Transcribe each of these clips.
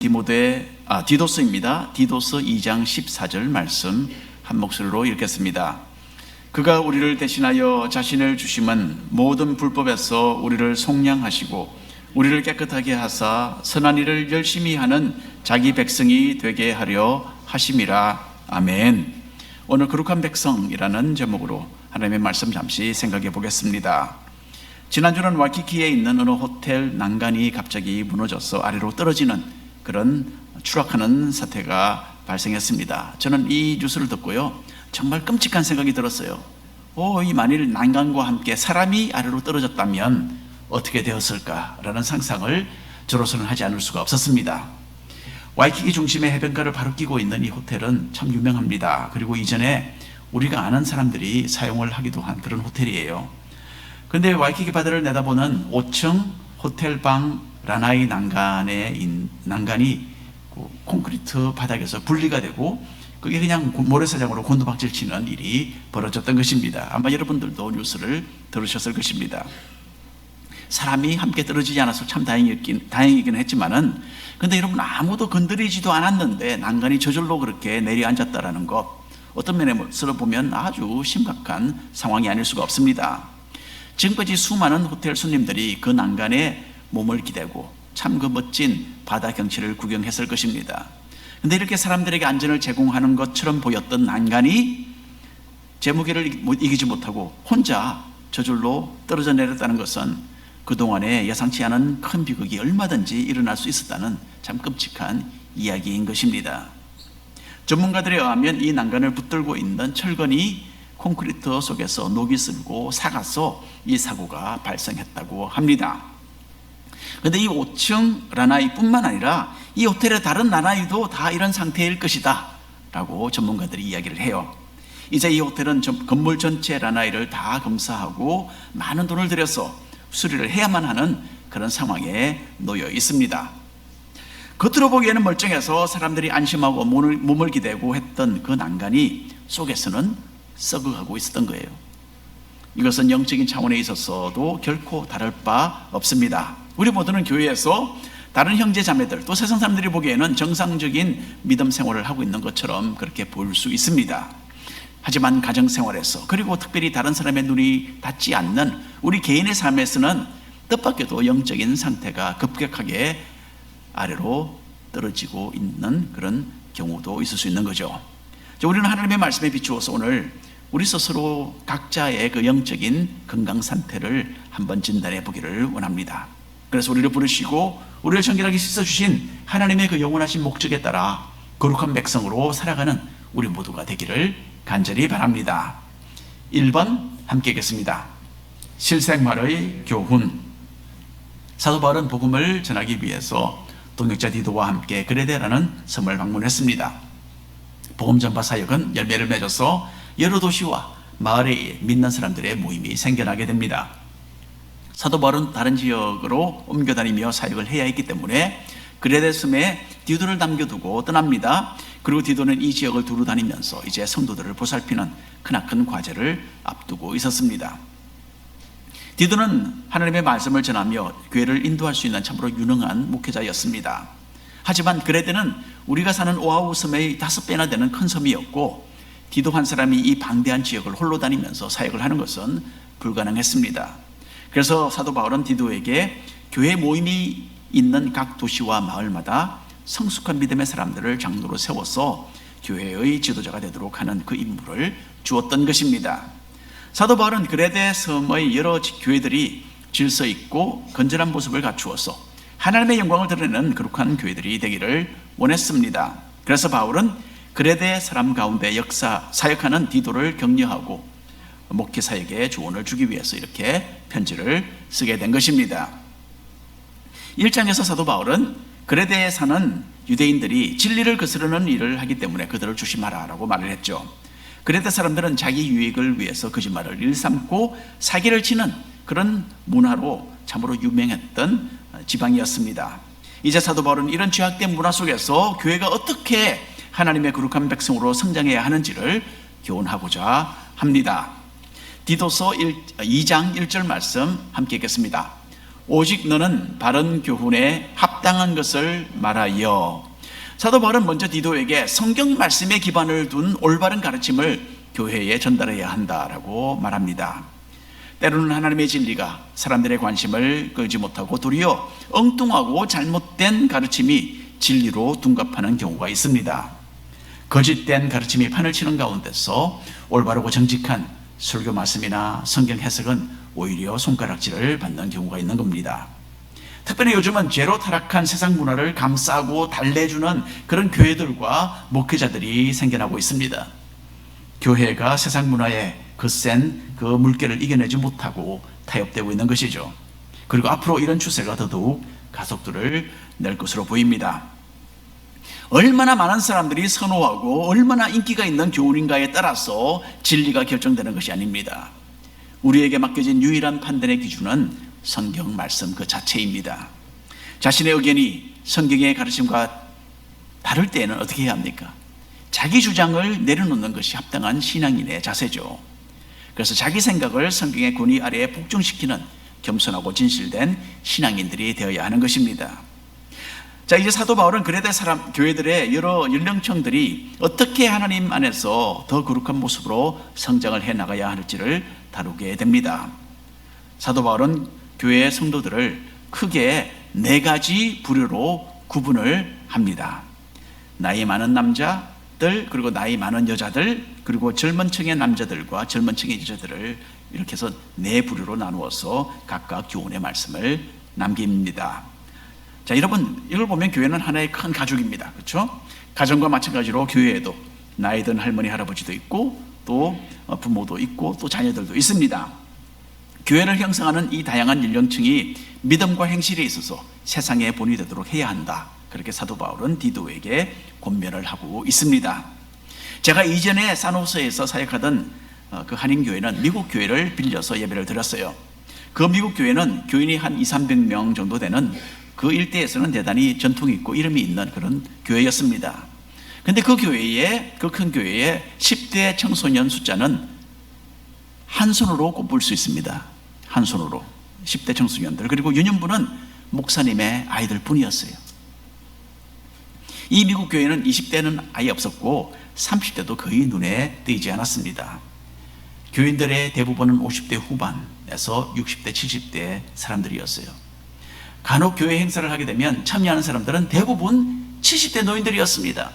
디모데 아 디도스입니다. 디도스 2장 14절 말씀 한 목소리로 읽겠습니다. 그가 우리를 대신하여 자신을 주심은 모든 불법에서 우리를 속량하시고 우리를 깨끗하게 하사 선한 일을 열심히 하는 자기 백성이 되게 하려 하심이라. 아멘. 오늘 거룩한 백성이라는 제목으로 하나님의 말씀 잠시 생각해 보겠습니다. 지난주는 와이키키에 있는 어느 호텔 난간이 갑자기 무너져서 아래로 떨어지는 그런 추락하는 사태가 발생했습니다. 저는 이 뉴스를 듣고요. 정말 끔찍한 생각이 들었어요. 오, 이 만일 난간과 함께 사람이 아래로 떨어졌다면 어떻게 되었을까라는 상상을 저로서는 하지 않을 수가 없었습니다. 와이키키 중심의 해변가를 바로 끼고 있는 이 호텔은 참 유명합니다. 그리고 이전에 우리가 아는 사람들이 사용을 하기도 한 그런 호텔이에요. 근데 와이키키 바다를 내다보는 5층 호텔 방 라나이 난간의 난간이 그 콘크리트 바닥에서 분리가 되고 그게 그냥 모래사장으로 곤두박질 치는 일이 벌어졌던 것입니다. 아마 여러분들도 뉴스를 들으셨을 것입니다. 사람이 함께 떨어지지 않아서 참 다행이긴, 다행이긴 했지만은 근데 여러분 아무도 건드리지도 않았는데 난간이 저절로 그렇게 내려앉았다라는 것 어떤 면에서 보면 아주 심각한 상황이 아닐 수가 없습니다. 지금까지 수많은 호텔 손님들이 그 난간에 몸을 기대고 참 그 멋진 바다 경치를 구경했을 것입니다. 근데 이렇게 사람들에게 안전을 제공하는 것처럼 보였던 난간이 제 무게를 이기지 못하고 혼자 저절로 떨어져 내렸다는 것은 그동안에 예상치 않은 큰 비극이 얼마든지 일어날 수 있었다는 참 끔찍한 이야기인 것입니다. 전문가들에 의하면 이 난간을 붙들고 있는 철근이 콘크리트 속에서 녹이 슬고 사가서 이 사고가 발생했다고 합니다. 그런데 이 5층 라나이뿐만 아니라 이 호텔의 다른 라나이도 다 이런 상태일 것이다 라고 전문가들이 이야기를 해요. 이제 이 호텔은 건물 전체 라나이를 다 검사하고 많은 돈을 들여서 수리를 해야만 하는 그런 상황에 놓여 있습니다. 겉으로 보기에는 멀쩡해서 사람들이 안심하고 몸을, 몸을 기대고 했던 그 난간이 속에서는 썩어가고 있었던 거예요. 이것은 영적인 차원에 있어서도 결코 다를 바 없습니다. 우리 모두는 교회에서 다른 형제 자매들 또 세상 사람들이 보기에는 정상적인 믿음 생활을 하고 있는 것처럼 그렇게 볼수 있습니다. 하지만 가정 생활에서 그리고 특별히 다른 사람의 눈이 닿지 않는 우리 개인의 삶에서는 뜻밖에도 영적인 상태가 급격하게 아래로 떨어지고 있는 그런 경우도 있을 수 있는 거죠. 우리는 하나님의 말씀에 비추어서 오늘 우리 스스로 각자의 그 영적인 건강 상태를 한번 진단해 보기를 원합니다. 그래서 우리를 부르시고 우리를 정결하게 씻어주신 하나님의 그 영원하신 목적에 따라 거룩한 백성으로 살아가는 우리 모두가 되기를 간절히 바랍니다. 1번 함께 읽겠습니다. 실생활의 교훈 사도 바울은 복음을 전하기 위해서 동역자 디도와 함께 그레데라는 섬을 방문했습니다. 복음 전파 사역은 열매를 맺어서 여러 도시와 마을에 믿는 사람들의 모임이 생겨나게 됩니다. 사도 바울은 다른 지역으로 옮겨 다니며 사역을 해야 했기 때문에 그레데 섬에 디도를 남겨두고 떠납니다. 그리고 디도는 이 지역을 두루 다니면서 이제 성도들을 보살피는 크나큰 과제를 앞두고 있었습니다. 디도는 하나님의 말씀을 전하며 교회를 인도할 수 있는 참으로 유능한 목회자였습니다. 하지만 그레데는 우리가 사는 오아우 섬의 다섯 배나 되는 큰 섬이었고 디도 한 사람이 이 방대한 지역을 홀로 다니면서 사역을 하는 것은 불가능했습니다. 그래서 사도 바울은 디도에게 교회 모임이 있는 각 도시와 마을마다 성숙한 믿음의 사람들을 장로로 세워서 교회의 지도자가 되도록 하는 그 임무를 주었던 것입니다. 사도 바울은 그레데 섬의 여러 교회들이 질서 있고 건전한 모습을 갖추어서 하나님의 영광을 드러내는 거룩한 교회들이 되기를 원했습니다. 그래서 바울은 그레데 사람 가운데 역사 사역하는 디도를 격려하고 목회 사역에 조언을 주기 위해서 이렇게 편지를 쓰게 된 것입니다. 1장에서 사도 바울은 그레데에 사는 유대인들이 진리를 거스르는 일을 하기 때문에 그들을 조심하라라고 말을 했죠. 그레데 사람들은 자기 유익을 위해서 거짓말을 일삼고 사기를 치는 그런 문화로 참으로 유명했던 지방이었습니다. 이제 사도 바울은 이런 죄악된 문화 속에서 교회가 어떻게 하나님의 거룩한 백성으로 성장해야 하는지를 교훈하고자 합니다. 디도서 1, 2장 1절 말씀 함께 읽겠습니다. 오직 너는 바른 교훈에 합당 합당한 것을 말하여 사도 바울은 먼저 디도에게 성경 말씀에 기반을 둔 올바른 가르침을 교회에 전달해야 한다라고 말합니다. 때로는 하나님의 진리가 사람들의 관심을 끌지 못하고 도리어 엉뚱하고 잘못된 가르침이 진리로 둔갑하는 경우가 있습니다. 거짓된 가르침이 판을 치는 가운데서 올바르고 정직한 설교 말씀이나 성경 해석은 오히려 손가락질을 받는 경우가 있는 겁니다. 특별히 요즘은 죄로 타락한 세상 문화를 감싸고 달래주는 그런 교회들과 목회자들이 생겨나고 있습니다. 교회가 세상 문화에 거센 그 물결을 이겨내지 못하고 타협되고 있는 것이죠. 그리고 앞으로 이런 추세가 더더욱 가속도를 낼 것으로 보입니다. 얼마나 많은 사람들이 선호하고 얼마나 인기가 있는 교훈인가에 따라서 진리가 결정되는 것이 아닙니다. 우리에게 맡겨진 유일한 판단의 기준은 성경 말씀 그 자체입니다. 자신의 의견이 성경의 가르침과 다를 때에는 어떻게 해야 합니까? 자기 주장을 내려놓는 것이 합당한 신앙인의 자세죠. 그래서 자기 생각을 성경의 권위 아래에 복종시키는 겸손하고 진실된 신앙인들이 되어야 하는 것입니다. 자, 이제 사도 바울은 그레데 사람, 교회들의 여러 연령층들이 어떻게 하나님 안에서 더 거룩한 모습으로 성장을 해 나가야 할지를 다루게 됩니다. 사도 바울은 교회의 성도들을 크게 네 가지 부류로 구분을 합니다. 나이 많은 남자들, 그리고 나이 많은 여자들, 그리고 젊은 층의 남자들과 젊은 층의 여자들을 이렇게 해서 네 부류로 나누어서 각각 교훈의 말씀을 남깁니다. 자, 여러분, 이걸 보면 교회는 하나의 큰 가족입니다. 그렇죠? 가정과 마찬가지로 교회에도 나이 든 할머니, 할아버지도 있고 또 부모도 있고 또 자녀들도 있습니다. 교회를 형성하는 이 다양한 연령층이 믿음과 행실에 있어서 세상의 본이 되도록 해야 한다. 그렇게 사도 바울은 디도에게 권면을 하고 있습니다. 제가 이전에 산호서에서 사역하던 어, 그 한인 교회는 미국 교회를 빌려서 예배를 드렸어요. 그 미국 교회는 교인이 한 2, 300명 정도 되는 그 일대에서는 대단히 전통이 있고 이름이 있는 그런 교회였습니다. 근데 그 교회에, 그 큰 교회에 10대 청소년 숫자는 한 손으로 꼽을 수 있습니다. 한 손으로. 10대 청소년들. 그리고 유년부는 목사님의 아이들 뿐이었어요. 이 미국 교회는 20대는 아예 없었고 30대도 거의 눈에 띄지 않았습니다. 교인들의 대부분은 50대 후반에서 60대, 70대 사람들이었어요. 간혹 교회 행사를 하게 되면 참여하는 사람들은 대부분 70대 노인들이었습니다.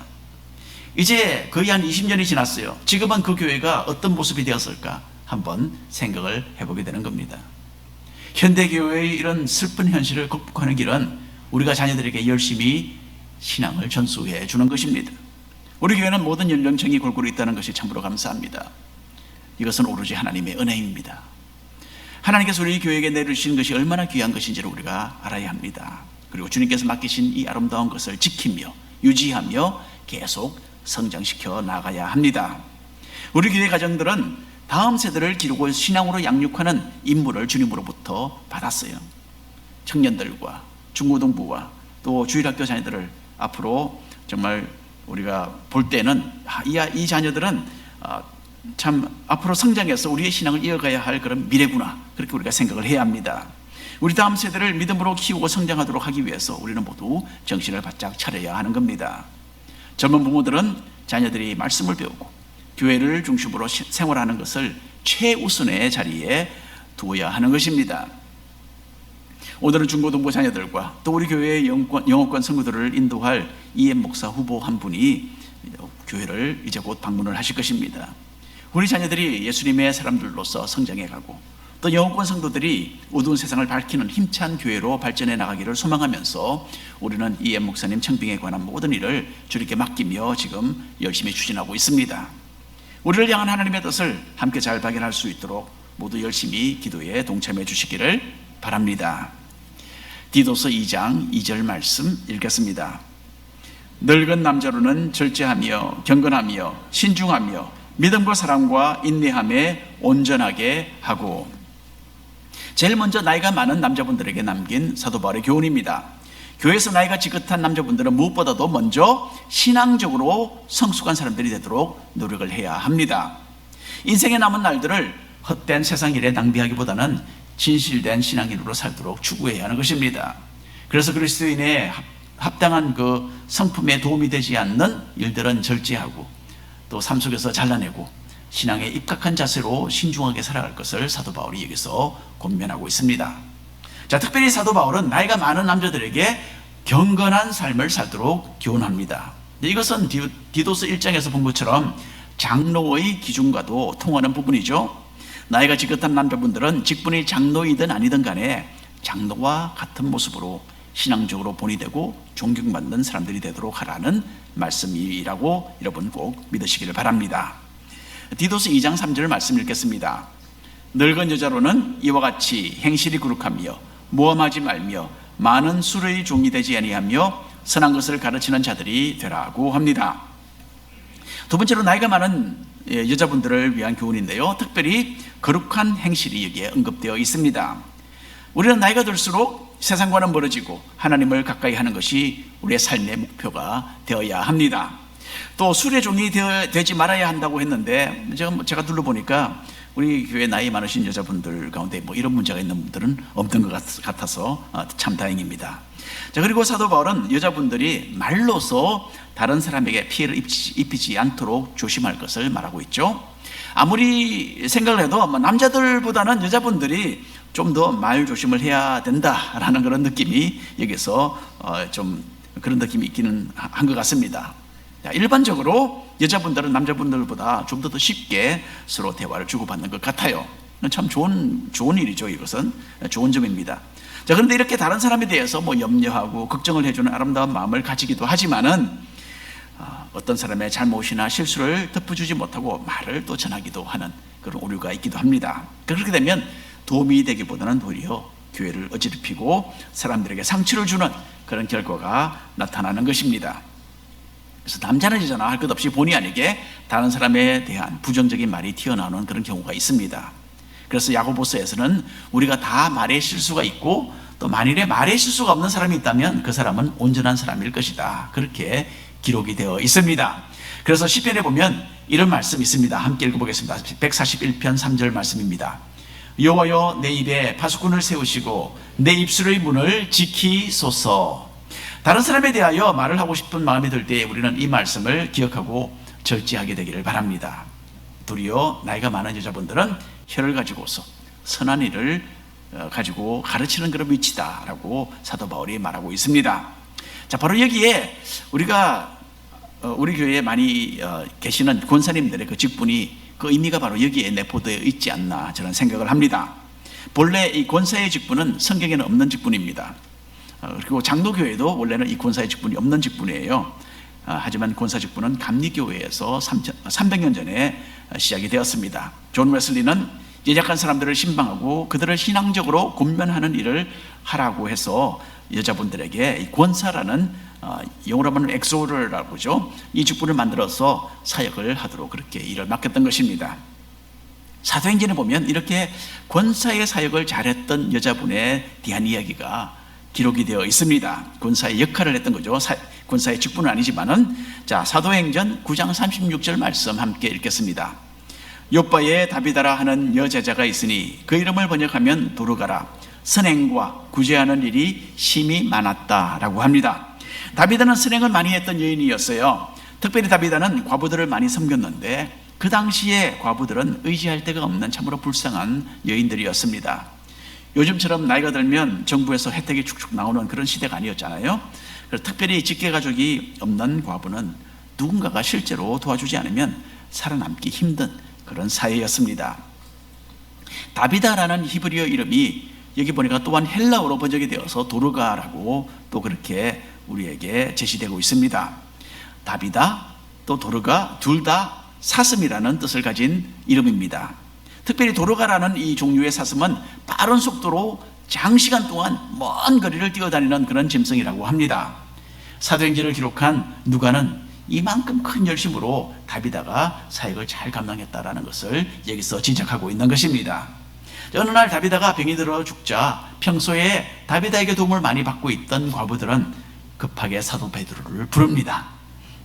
이제 거의 한 20년이 지났어요. 지금은 그 교회가 어떤 모습이 되었을까 한번 생각을 해보게 되는 겁니다. 현대교회의 이런 슬픈 현실을 극복하는 길은 우리가 자녀들에게 열심히 신앙을 전수해 주는 것입니다. 우리 교회는 모든 연령층이 골고루 있다는 것이 참으로 감사합니다. 이것은 오로지 하나님의 은혜입니다. 하나님께서 우리 교회에게 내주신 것이 얼마나 귀한 것인지를 우리가 알아야 합니다. 그리고 주님께서 맡기신 이 아름다운 것을 지키며 유지하며 계속 성장시켜 나가야 합니다. 우리 교회 가정들은 다음 세대를 기르고 신앙으로 양육하는 임무를 주님으로부터 받았어요. 청년들과 중고등부와 또 주일학교 자녀들을 앞으로 정말 우리가 볼 때는 아, 이, 이 자녀들은 아, 참 앞으로 성장해서 우리의 신앙을 이어가야 할 그런 미래구나 그렇게 우리가 생각을 해야 합니다. 우리 다음 세대를 믿음으로 키우고 성장하도록 하기 위해서 우리는 모두 정신을 바짝 차려야 하는 겁니다. 젊은 부모들은 자녀들이 말씀을 배우고 교회를 중심으로 생활하는 것을 최우선의 자리에 두어야 하는 것입니다. 오늘은 중고등부 자녀들과 또 우리 교회의 영권, 영어권 성도들을 인도할 이엠 목사 후보 한 분이 교회를 이제 곧 방문을 하실 것입니다. 우리 자녀들이 예수님의 사람들로서 성장해 가고 또 영어권 성도들이 어두운 세상을 밝히는 힘찬 교회로 발전해 나가기를 소망하면서 우리는 이엠 목사님 청빙에 관한 모든 일을 주님께 맡기며 지금 열심히 추진하고 있습니다. 우리를 향한 하나님의 뜻을 함께 잘 발견할 수 있도록 모두 열심히 기도에 동참해 주시기를 바랍니다. 디도서 2장 2절 말씀 읽겠습니다. 늙은 남자로는 절제하며 경건하며 신중하며 믿음과 사랑과 인내함에 온전하게 하고 제일 먼저 나이가 많은 남자분들에게 남긴 사도 바울의 교훈입니다. 교회에서 나이가 지긋한 남자분들은 무엇보다도 먼저 신앙적으로 성숙한 사람들이 되도록 노력을 해야 합니다. 인생의 남은 날들을 헛된 세상 일에 낭비하기보다는 진실된 신앙인으로 살도록 추구해야 하는 것입니다. 그래서 그리스도인의 합당한 그 성품에 도움이 되지 않는 일들은 절제하고 또 삶 속에서 잘라내고 신앙에 입각한 자세로 신중하게 살아갈 것을 사도 바울이 여기서 권면하고 있습니다. 자, 특별히 사도 바울은 나이가 많은 남자들에게 경건한 삶을 살도록 교훈합니다. 이것은 디- 디도스 1장에서 본 것처럼 장로의 기준과도 통하는 부분이죠. 나이가 지긋한 남자분들은 직분이 장로이든 아니든 간에 장로와 같은 모습으로 신앙적으로 본이 되고 존경받는 사람들이 되도록 하라는 말씀이라고 여러분 꼭 믿으시기를 바랍니다. 디도스 2장 3절 말씀 읽겠습니다. 늙은 여자로는 이와 같이 행실이 거룩하며 모험하지 말며 많은 술의 종이 되지 아니하며 선한 것을 가르치는 자들이 되라고 합니다. 두 번째로 나이가 많은 예, 여자분들을 위한 교훈인데요. 특별히 거룩한 행실이 여기에 언급되어 있습니다. 우리는 나이가 들수록 세상과는 멀어지고 하나님을 가까이 하는 것이 우리의 삶의 목표가 되어야 합니다. 또 술의 종이 되지 말아야 한다고 했는데 제가, 뭐- 제가 둘러보니까 우리 교회 나이 많으신 여자분들 가운데 뭐 이런 문제가 있는 분들은 없는 것 같- 같아서 아, 참 다행입니다. 자 그리고 사도 바울은 여자분들이 말로서 다른 사람에게 피해를 입히지, 입히지 않도록 조심할 것을 말하고 있죠. 아무리 생각을 해도 뭐 남자들보다는 여자분들이 좀 더 말 조심을 해야 된다라는 그런 느낌이 여기서 어, 좀 그런 느낌이 있기는 한 것 같습니다. 자, 일반적으로 여자분들은 남자분들보다 좀 더 쉽게 서로 대화를 주고받는 것 같아요. 참 좋은 좋은 일이죠. 이것은 좋은 점입니다. 자, 그런데 이렇게 다른 사람에 대해서 뭐 염려하고 걱정을 해주는 아름다운 마음을 가지기도 하지만은 아, 어떤 사람의 잘못이나 실수를 덮어주지 못하고 말을 또 전하기도 하는 그런 오류가 있기도 합니다. 그렇게 되면 도움이 되기보다는 도리어 교회를 어지럽히고 사람들에게 상처를 주는 그런 결과가 나타나는 것입니다. 그래서 남자는 여자나 할 것 없이 본의 아니게 다른 사람에 대한 부정적인 말이 튀어나오는 그런 경우가 있습니다. 그래서 야고보서에서는 우리가 다 말에 실수가 있고 또 만일에 말에 실수가 없는 사람이 있다면 그 사람은 온전한 사람일 것이다. 그렇게 기록이 되어 있습니다. 그래서 시편에 보면 이런 말씀이 있습니다. 함께 읽어보겠습니다. 141편 3절 말씀입니다. 여호와여 내 입에 파수꾼을 세우시고 내 입술의 문을 지키소서. 다른 사람에 대하여 말을 하고 싶은 마음이 들 때 우리는 이 말씀을 기억하고 절제하게 되기를 바랍니다. 도리어 나이가 많은 여자분들은 혀를 가지고서 선한 일을 어, 가지고 가르치는 그런 위치다라고 사도 바울이 말하고 있습니다. 자, 바로 여기에 우리가 어, 우리 교회에 많이 어, 계시는 권사님들의 그 직분이 그 의미가 바로 여기에 내포되어 있지 않나 저는 생각을 합니다. 본래 이 권사의 직분은 성경에는 없는 직분입니다. 어, 그리고 장로교회도 원래는 이 권사의 직분이 없는 직분이에요. 아, 하지만 권사 직분은 감리교회에서 300년 전에 시작이 되었습니다. 존 웨슬리는 예약한 사람들을 신방하고 그들을 신앙적으로 권면하는 일을 하라고 해서 여자분들에게 이 권사라는 어, 영어로 하면 엑소르라고 하죠. 이 직분을 만들어서 사역을 하도록 그렇게 일을 맡겼던 것입니다. 사도행전에 보면 이렇게 권사의 사역을 잘했던 여자분에 대한 이야기가 기록이 되어 있습니다. 권사의 역할을 했던 거죠. 사- 권사의 직분은 아니지만은 자 사도행전 9장 36절 말씀 함께 읽겠습니다. 요바에 다비다라 하는 여제자가 있으니 그 이름을 번역하면 도르가라 선행과 구제하는 일이 심히 많았다라고 합니다. 다비다는 선행을 많이 했던 여인이었어요. 특별히 다비다는 과부들을 많이 섬겼는데 그 당시에 과부들은 의지할 데가 없는 참으로 불쌍한 여인들이었습니다. 요즘처럼 나이가 들면 정부에서 혜택이 축축 나오는 그런 시대가 아니었잖아요. 그래서 특별히 직계 가족이 없는 과부는 누군가가 실제로 도와주지 않으면 살아남기 힘든 그런 사회였습니다. 다비다라는 히브리어 이름이 여기 보니까 또한 헬라어로 번역이 되어서 도르가라고 또 그렇게 우리에게 제시되고 있습니다. 다비다 또 도르가 둘 다 사슴이라는 뜻을 가진 이름입니다. 특별히 도르가라는 이 종류의 사슴은 빠른 속도로 장시간 동안 먼 거리를 뛰어다니는 그런 짐승이라고 합니다. 사도행전을 기록한 누가는 이만큼 큰 열심으로 다비다가 사역을 잘 감당했다라는 것을 여기서 지적하고 있는 것입니다. 어느 날 다비다가 병이 들어 죽자 평소에 다비다에게 도움을 많이 받고 있던 과부들은 급하게 사도 베드로를 부릅니다.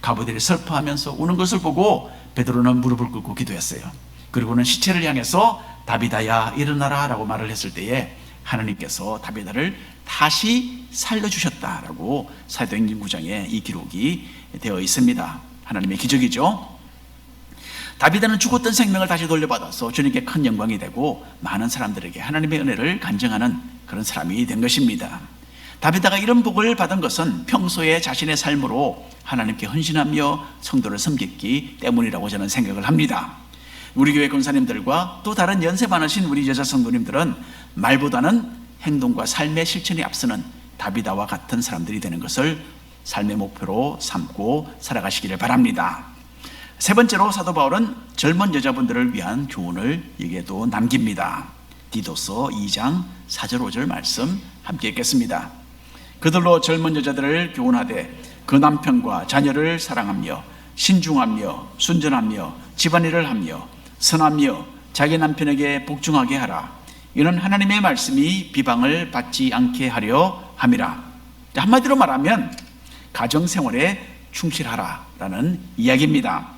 과부들이 슬퍼하면서 우는 것을 보고 베드로는 무릎을 꿇고 기도했어요. 그리고는 시체를 향해서 다비다야 일어나라라고 말을 했을 때에 하나님께서 다비다를 다시 살려주셨다라고 사도행전 9장에 이 기록이 되어 있습니다. 하나님의 기적이죠. 다비드는 죽었던 생명을 다시 돌려받아서 주님께 큰 영광이 되고 많은 사람들에게 하나님의 은혜를 간증하는 그런 사람이 된 것입니다. 다비드가 이런 복을 받은 것은 평소에 자신의 삶으로 하나님께 헌신하며 성도를 섬겼기 때문이라고 저는 생각을 합니다. 우리 교회 권사님들과 또 다른 연세 많으신 우리 여자 성도님들은 말보다는 행동과 삶의 실천이 앞서는 다비다와 같은 사람들이 되는 것을 삶의 목표로 삼고 살아가시기를 바랍니다. 세 번째로 사도 바울은 젊은 여자분들을 위한 교훈을 여기에도 남깁니다. 디도서 2장 4절 5절 말씀 함께 읽겠습니다. 그들로 젊은 여자들을 교훈하되 그 남편과 자녀를 사랑하며 신중하며 순전하며 집안일을 하며 선하며 자기 남편에게 복종하게 하라. 이는 하나님의 말씀이 비방을 받지 않게 하려 함이라. 한마디로 말하면 가정 생활에 충실하라라는 이야기입니다.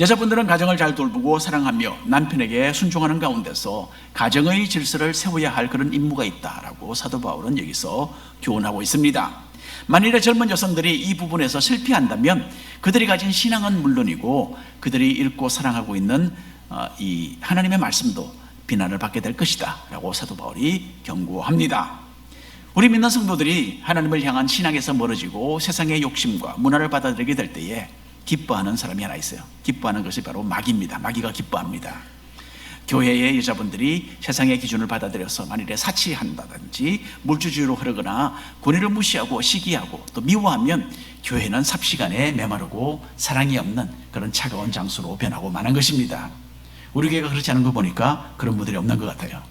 여자분들은 가정을 잘 돌보고 사랑하며 남편에게 순종하는 가운데서 가정의 질서를 세워야 할 그런 임무가 있다라고 사도 바울은 여기서 교훈하고 있습니다. 만일에 젊은 여성들이 이 부분에서 실패한다면 그들이 가진 신앙은 물론이고 그들이 읽고 사랑하고 있는 어, 이 하나님의 말씀도 비난을 받게 될 것이다라고 사도 바울이 경고합니다. 우리 믿는 성도들이 하나님을 향한 신앙에서 멀어지고 세상의 욕심과 문화를 받아들이게 될 때에 기뻐하는 사람이 하나 있어요. 기뻐하는 것이 바로 마귀입니다. 마귀가 기뻐합니다. 교회의 여자분들이 세상의 기준을 받아들여서 만일에 사치한다든지 물주주의로 흐르거나 권위를 무시하고 시기하고 또 미워하면 교회는 삽시간에 메마르고 사랑이 없는 그런 차가운 장소로 변하고 마는 것입니다. 우리 교회가 그렇지 않은 거 보니까 그런 분들이 없는 것 같아요.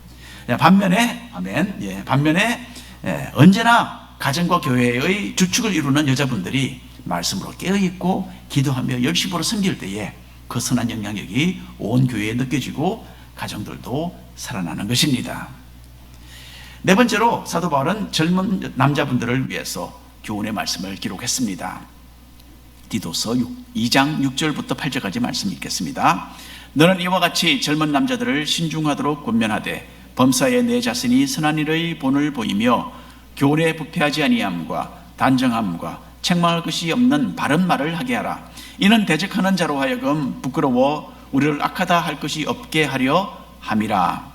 반면에 아멘. 예, 반면에 예, 언제나 가정과 교회의 주축을 이루는 여자분들이 말씀으로 깨어있고 기도하며 열심으로 섬길 때에 그 선한 영향력이 온 교회에 느껴지고 가정들도 살아나는 것입니다. 네 번째로 사도 바울은 젊은 남자분들을 위해서 교훈의 말씀을 기록했습니다. 디도서 2장 6절부터 8절까지 말씀 읽겠습니다. 너는 이와 같이 젊은 남자들을 신중하도록 권면하되 범사에 내 자신이 선한 일의 본을 보이며 교훈에 부패하지 아니함과 단정함과 책망할 것이 없는 바른 말을 하게 하라. 이는 대적하는 자로 하여금 부끄러워 우리를 악하다 할 것이 없게 하려 함이라.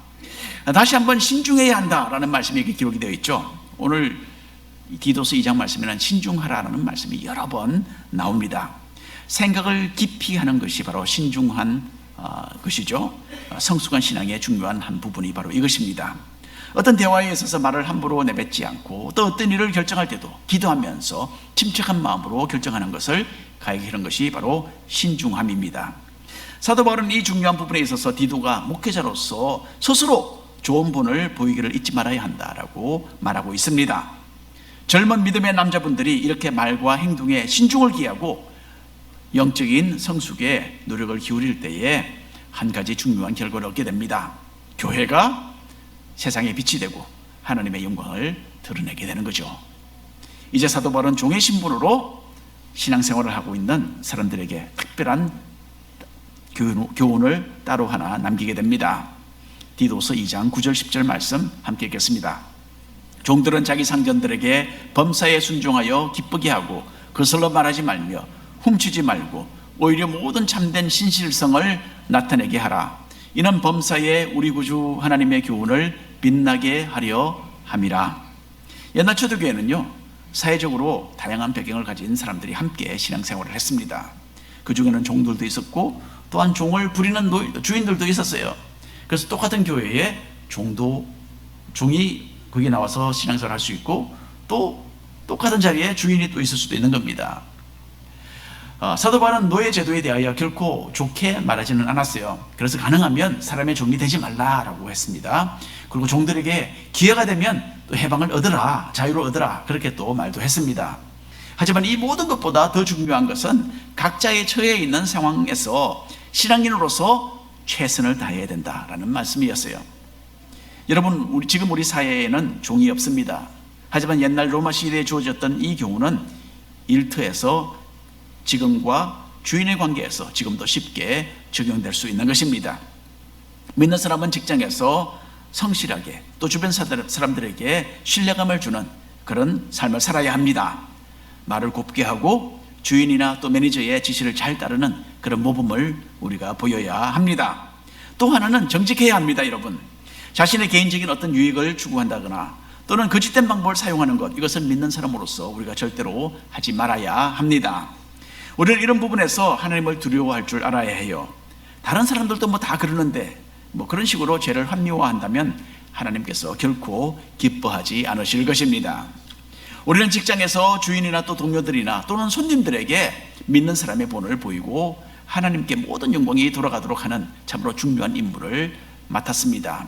다시 한번 신중해야 한다라는 말씀이 이렇게 기록이 되어 있죠. 오늘 디도서 2장 말씀에는 신중하라는 말씀이 여러 번 나옵니다. 생각을 깊이 하는 것이 바로 신중한 어, 것이죠. 성숙한 신앙의 중요한 한 부분이 바로 이것입니다. 어떤 대화에 있어서 말을 함부로 내뱉지 않고 또 어떤 일을 결정할 때도 기도하면서 침착한 마음으로 결정하는 것을 가리키는 것이 바로 신중함입니다. 사도 바울은 이 중요한 부분에 있어서 디도가 목회자로서 스스로 좋은 본을 보이기를 잊지 말아야 한다라고 말하고 있습니다. 젊은 믿음의 남자분들이 이렇게 말과 행동에 신중을 기하고 영적인 성숙에 노력을 기울일 때에 한 가지 중요한 결과를 얻게 됩니다. 교회가 세상에 빛이 되고 하나님의 영광을 드러내게 되는 거죠. 이제 사도 바울은 종의 신분으로 신앙생활을 하고 있는 사람들에게 특별한 교훈을 따로 하나 남기게 됩니다. 디도서 2장 9절 10절 말씀 함께 읽겠습니다. 종들은 자기 상전들에게 범사에 순종하여 기쁘게 하고 거슬러 말하지 말며 훔치지 말고 오히려 모든 참된 신실성을 나타내게 하라. 이는 범사에 우리 구주 하나님의 교훈을 빛나게 하려 함이라. 옛날 초대교회는요, 사회적으로 다양한 배경을 가진 사람들이 함께 신앙생활을 했습니다. 그 중에는 종들도 있었고, 또한 종을 부리는 주인들도 있었어요. 그래서 똑같은 교회에 종도, 종이 거기 나와서 신앙생활 할 수 있고, 또 똑같은 자리에 주인이 또 있을 수도 있는 겁니다. 어, 사도 바울은 노예 제도에 대하여 결코 좋게 말하지는 않았어요. 그래서 가능하면 사람의 종이 되지 말라라고 했습니다. 그리고 종들에게 기회가 되면 또 해방을 얻으라, 자유를 얻으라 그렇게 또 말도 했습니다. 하지만 이 모든 것보다 더 중요한 것은 각자의 처해 있는 상황에서 신앙인으로서 최선을 다해야 된다라는 말씀이었어요. 여러분, 우리 지금 우리 사회에는 종이 없습니다. 하지만 옛날 로마 시대에 주어졌던 이 경우는 일터에서 지금과 주인의 관계에서 지금도 쉽게 적용될 수 있는 것입니다. 믿는 사람은 직장에서 성실하게 또 주변 사람- 사람들에게 신뢰감을 주는 그런 삶을 살아야 합니다. 말을 곱게 하고 주인이나 또 매니저의 지시를 잘 따르는 그런 모범을 우리가 보여야 합니다. 또 하나는 정직해야 합니다, 여러분. 자신의 개인적인 어떤 유익을 추구한다거나 또는 거짓된 방법을 사용하는 것 이것은 믿는 사람으로서 우리가 절대로 하지 말아야 합니다. 우리는 이런 부분에서 하나님을 두려워할 줄 알아야 해요. 다른 사람들도 뭐 다 그러는데 뭐 그런 식으로 죄를 합리화한다면 하나님께서 결코 기뻐하지 않으실 것입니다. 우리는 직장에서 주인이나 또 동료들이나 또는 손님들에게 믿는 사람의 본을 보이고 하나님께 모든 영광이 돌아가도록 하는 참으로 중요한 임무를 맡았습니다.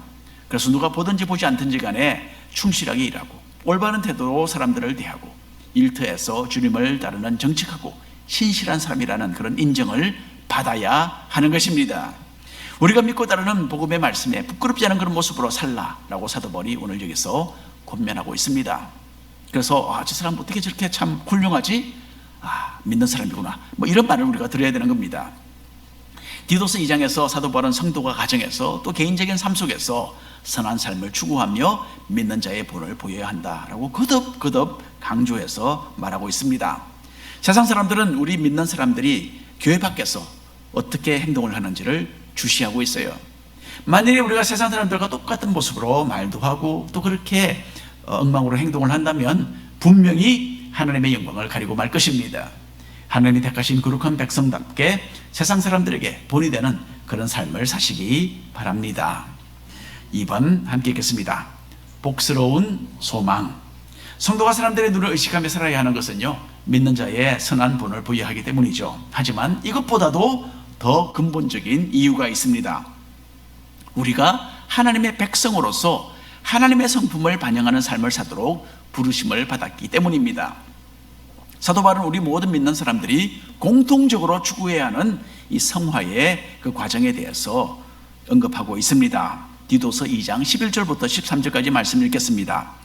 그래서 누가 보든지 보지 않든지 간에 충실하게 일하고 올바른 태도로 사람들을 대하고 일터에서 주님을 따르는 정직하고 신실한 사람이라는 그런 인정을 받아야 하는 것입니다. 우리가 믿고 따르는 복음의 말씀에 부끄럽지 않은 그런 모습으로 살라라고 사도 바울이 오늘 여기서 권면하고 있습니다. 그래서 아, 저 사람 어떻게 저렇게 참 훌륭하지? 아, 믿는 사람이구나. 뭐 이런 말을 우리가 들어야 되는 겁니다. 디도스 2장에서 사도 바울은 성도가 가정에서 또 개인적인 삶 속에서 선한 삶을 추구하며 믿는 자의 본을 보여야 한다라고 거듭거듭 강조해서 말하고 있습니다. 세상 사람들은 우리 믿는 사람들이 교회 밖에서 어떻게 행동을 하는지를 주시하고 있어요. 만일에 우리가 세상 사람들과 똑같은 모습으로 말도 하고 또 그렇게 어, 엉망으로 행동을 한다면 분명히 하나님의 영광을 가리고 말 것입니다. 하나님이 택하신 거룩한 백성답게 세상 사람들에게 본이 되는 그런 삶을 사시기 바랍니다. 2번 함께 읽겠습니다. 복스러운 소망. 성도가 사람들의 눈을 의식하며 살아야 하는 것은요, 믿는 자의 선한 본을 부여하기 때문이죠. 하지만 이것보다도 더 근본적인 이유가 있습니다. 우리가 하나님의 백성으로서 하나님의 성품을 반영하는 삶을 사도록 부르심을 받았기 때문입니다. 사도 바울은 우리 모든 믿는 사람들이 공통적으로 추구해야 하는 이 성화의 그 과정에 대해서 언급하고 있습니다. 디도서 2장 11절부터 13절까지 말씀 읽겠습니다.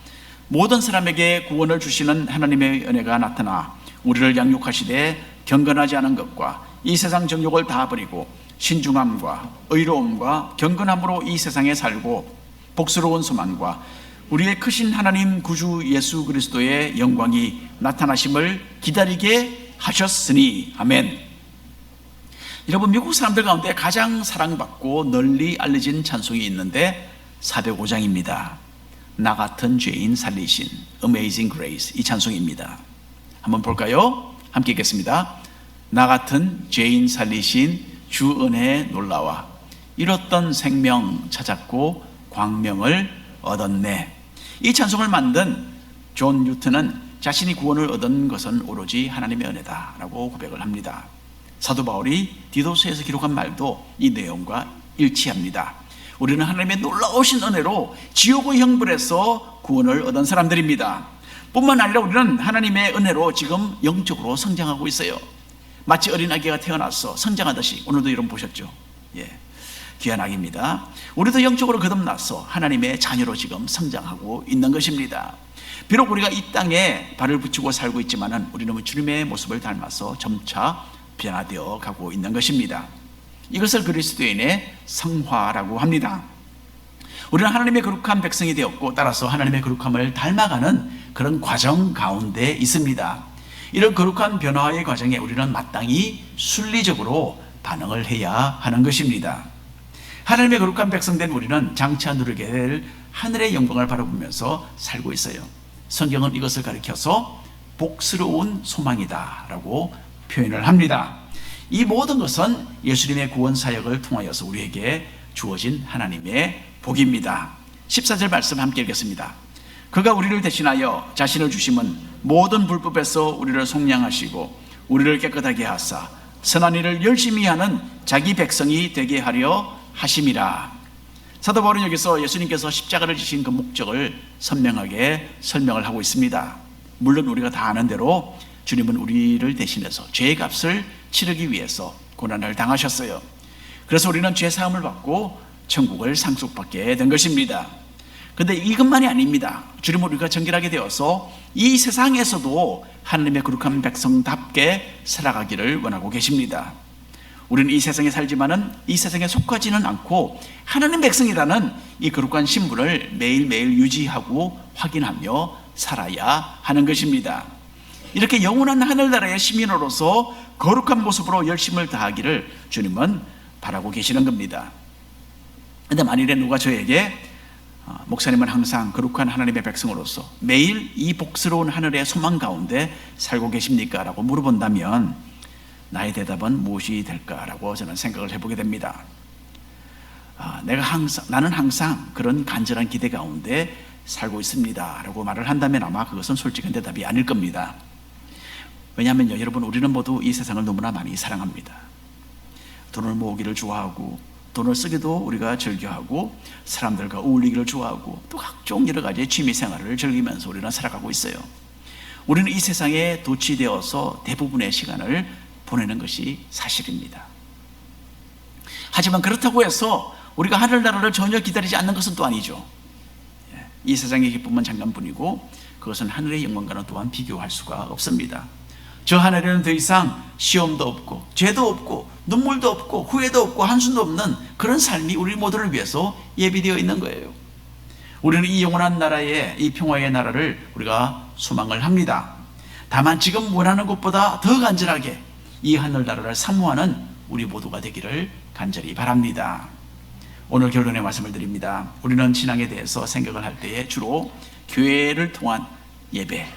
모든 사람에게 구원을 주시는 하나님의 은혜가 나타나 우리를 양육하시되 경건하지 않은 것과 이 세상 정욕을 다 버리고 신중함과 의로움과 경건함으로 이 세상에 살고 복스러운 소망과 우리의 크신 하나님 구주 예수 그리스도의 영광이 나타나심을 기다리게 하셨으니 아멘. 여러분 미국 사람들 가운데 가장 사랑받고 널리 알려진 찬송이 있는데 405장입니다. 나 같은 죄인 살리신 Amazing Grace 이 찬송입니다. 한번 볼까요? 함께 읽겠습니다. 나 같은 죄인 살리신 주 은혜에 놀라와 잃었던 생명 찾았고 광명을 얻었네. 이 찬송을 만든 존 뉴턴은 자신이 구원을 얻은 것은 오로지 하나님의 은혜다라고 고백을 합니다. 사도 바울이 디도스에서 기록한 말도 이 내용과 일치합니다. 우리는 하나님의 놀라우신 은혜로 지옥의 형벌에서 구원을 얻은 사람들입니다. 뿐만 아니라 우리는 하나님의 은혜로 지금 영적으로 성장하고 있어요. 마치 어린 아기가 태어나서 성장하듯이 오늘도 이런 보셨죠? 예. 귀한 아기입니다. 우리도 영적으로 거듭나서 하나님의 자녀로 지금 성장하고 있는 것입니다. 비록 우리가 이 땅에 발을 붙이고 살고 있지만은 우리는 주님의 모습을 닮아서 점차 변화되어 가고 있는 것입니다. 이것을 그리스도인의 성화라고 합니다. 우리는 하나님의 거룩한 백성이 되었고 따라서 하나님의 거룩함을 닮아가는 그런 과정 가운데 있습니다. 이런 거룩한 변화의 과정에 우리는 마땅히 순리적으로 반응을 해야 하는 것입니다. 하나님의 거룩한 백성된 우리는 장차 누리게 될 하늘의 영광을 바라보면서 살고 있어요. 성경은 이것을 가리켜서 복스러운 소망이다라고 표현을 합니다. 이 모든 것은 예수님의 구원 사역을 통하여서 우리에게 주어진 하나님의 복입니다. 14절 말씀 함께 읽겠습니다. 그가 우리를 대신하여 자신을 주심은 모든 불법에서 우리를 속량하시고 우리를 깨끗하게 하사 선한 일을 열심히 하는 자기 백성이 되게 하려 하심이라. 사도 바울은 여기서 예수님께서 십자가를 지신 그 목적을 선명하게 설명을 하고 있습니다. 물론 우리가 다 아는 대로 주님은 우리를 대신해서 죄의 값을 치르기 위해서 고난을 당하셨어요. 그래서 우리는 죄 사함을 받고 천국을 상속받게 된 것입니다. 근데 이것만이 아닙니다. 주님은 우리가 정결하게 되어서 이 세상에서도 하나님의 거룩한 백성답게 살아가기를 원하고 계십니다. 우리는 이 세상에 살지만은 이 세상에 속하지는 않고 하나님 백성이라는 이 거룩한 신분을 매일매일 유지하고 확인하며 살아야 하는 것입니다. 이렇게 영원한 하늘나라의 시민으로서 거룩한 모습으로 열심을 다하기를 주님은 바라고 계시는 겁니다. 근데 만일에 누가 저에게 어, 목사님은 항상 거룩한 하나님의 백성으로서 매일 이 복스러운 하늘의 소망 가운데 살고 계십니까? 라고 물어본다면 나의 대답은 무엇이 될까라고 저는 생각을 해보게 됩니다. 아, 내가 항상 나는 항상 그런 간절한 기대 가운데 살고 있습니다 라고 말을 한다면 아마 그것은 솔직한 대답이 아닐 겁니다. 왜냐하면요, 여러분 우리는 모두 이 세상을 너무나 많이 사랑합니다. 돈을 모으기를 좋아하고 돈을 쓰기도 우리가 즐겨하고 사람들과 어울리기를 좋아하고 또 각종 여러 가지 취미 생활을 즐기면서 우리는 살아가고 있어요. 우리는 이 세상에 도취되어서 대부분의 시간을 보내는 것이 사실입니다. 하지만 그렇다고 해서 우리가 하늘나라를 전혀 기다리지 않는 것은 또 아니죠. 예, 이 세상의 기쁨은 잠깐뿐이고 그것은 하늘의 영광과는 또한 비교할 수가 없습니다. 저 하늘에는 더 이상 시험도 없고 죄도 없고 눈물도 없고 후회도 없고 한숨도 없는 그런 삶이 우리 모두를 위해서 예비되어 있는 거예요. 우리는 이 영원한 나라의 이 평화의 나라를 우리가 소망을 합니다. 다만 지금 원하는 것보다 더 간절하게 이 하늘 나라를 사모하는 우리 모두가 되기를 간절히 바랍니다. 오늘 결론의 말씀을 드립니다. 우리는 신앙에 대해서 생각을 할 때에 주로 교회를 통한 예배,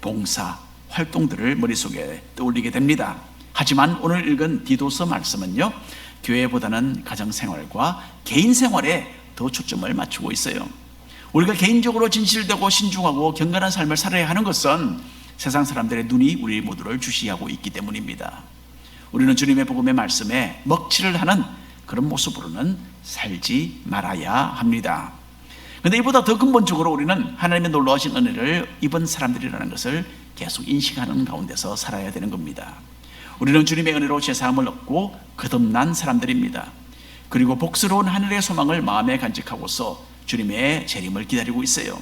봉사, 활동들을 머릿속에 떠올리게 됩니다. 하지만 오늘 읽은 디도서 말씀은요, 교회보다는 가정생활과 개인생활에 더 초점을 맞추고 있어요. 우리가 개인적으로 진실되고 신중하고 경건한 삶을 살아야 하는 것은 세상 사람들의 눈이 우리 모두를 주시하고 있기 때문입니다. 우리는 주님의 복음의 말씀에 먹칠을 하는 그런 모습으로는 살지 말아야 합니다. 근데 이보다 더 근본적으로 우리는 하나님의 놀라우신 은혜를 입은 사람들이라는 것을 계속 인식하는 가운데서 살아야 되는 겁니다. 우리는 주님의 은혜로 제사함을 얻고 거듭난 사람들입니다. 그리고 복스러운 하늘의 소망을 마음에 간직하고서 주님의 재림을 기다리고 있어요.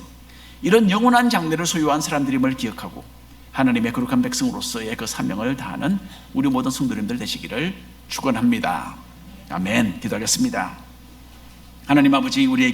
이런 영원한 장래를 소유한 사람들임을 기억하고 하나님의 거룩한 백성으로서의 그 사명을 다하는 우리 모든 성도님들 되시기를 축원합니다. 아멘. 기도하겠습니다. 하나님 아버지 우리에게